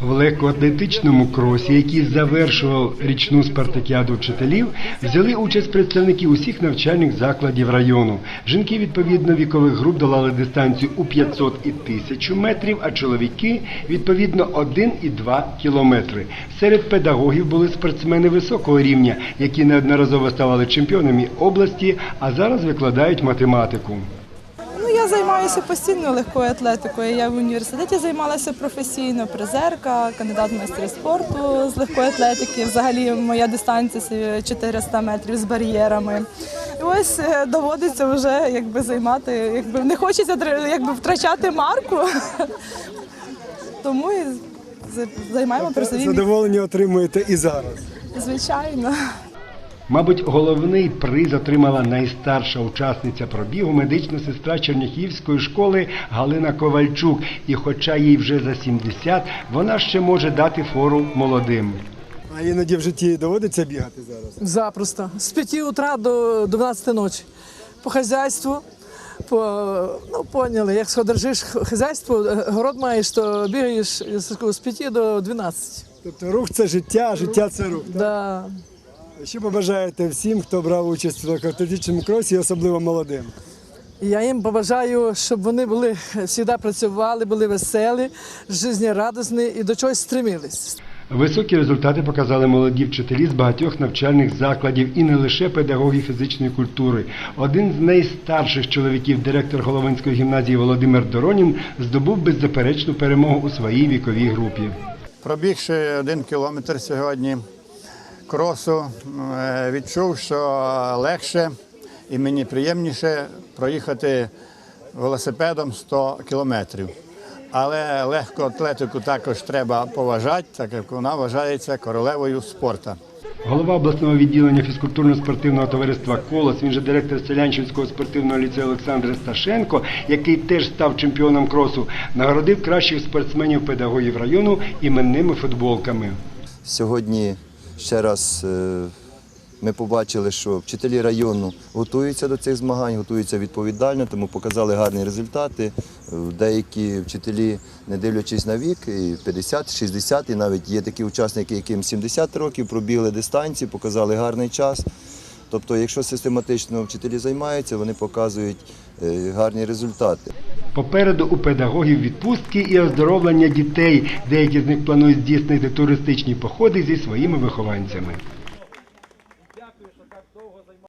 В легкоатлетичному кросі, який завершував річну спартакіаду вчителів, взяли участь представники усіх навчальних закладів району. Жінки відповідно вікових груп долали дистанцію у 500 і 1000 метрів, а чоловіки відповідно 1 і 2 кілометри. Серед педагогів були спортсмени високого рівня, які неодноразово ставали чемпіонами області, а зараз викладають математику. Займаюся постійно легкою атлетикою. Я в університеті займалася професійно, призерка, кандидат в майстри спорту з легкої атлетики. Взагалі моя дистанція 400 метрів з бар'єрами. І ось е, доводиться вже якби займати, якби не хочеться якби втрачати марку. Тому і займаємо призові. Задоволення отримуєте і зараз. Звичайно. Мабуть, головний приз отримала найстарша учасниця пробігу, медична сестра Черняхівської школи Галина Ковальчук. І хоча їй вже за 70, вона ще може дати фору молодим. А іноді в житті доводиться бігати зараз. Запросто. З 5 утра до 12 ночі. По хазяйству, по, ну, поняли, як держиш хазяйство, е, город маєш, то бігаєш з 5 до 12. Тобто рух це життя, життя це рух. так? Да. Що побажаєте всім, хто брав участь в легкоатлетичному кросі, особливо молодим? Я їм побажаю, щоб вони були завжди працювали, були веселі, життєрадісні і до чогось стремились. Високі результати показали молоді вчителі з багатьох навчальних закладів і не лише педагогів фізичної культури. Один з найстарших чоловіків, директор Головинської гімназії Володимир Доронін, здобув беззаперечну перемогу у своїй віковій групі. Пробігши один кілометр сьогодні кросу, е, відчув, що легше і мені приємніше проїхати велосипедом 100 кілометрів. Але легку атлетику також треба поважати, так як вона вважається королевою спорту. Голова обласного відділення фізкультурно-спортивного товариства Колос, він же директор Селянчинського спортивного ліцею Олександр Сташенко, який теж став чемпіоном кросу, нагородив кращих спортсменів педагогів району іменними футболками. Сьогодні ще раз е, ми побачили, що вчителі району готуються до цих змагань, готуються відповідально, тому показали гарні результати. Деякі вчителі, не дивлячись на вік, і 50, 60, і навіть є такі учасники, яким 70 років пробігли дистанції, показали гарний час. Тобто, якщо систематично вчителі займаються, вони показують е, гарні результати. Попереду у педагогів відпустки і оздоровлення дітей. Деякі з них планують здійснити туристичні походи зі своїми вихованцями.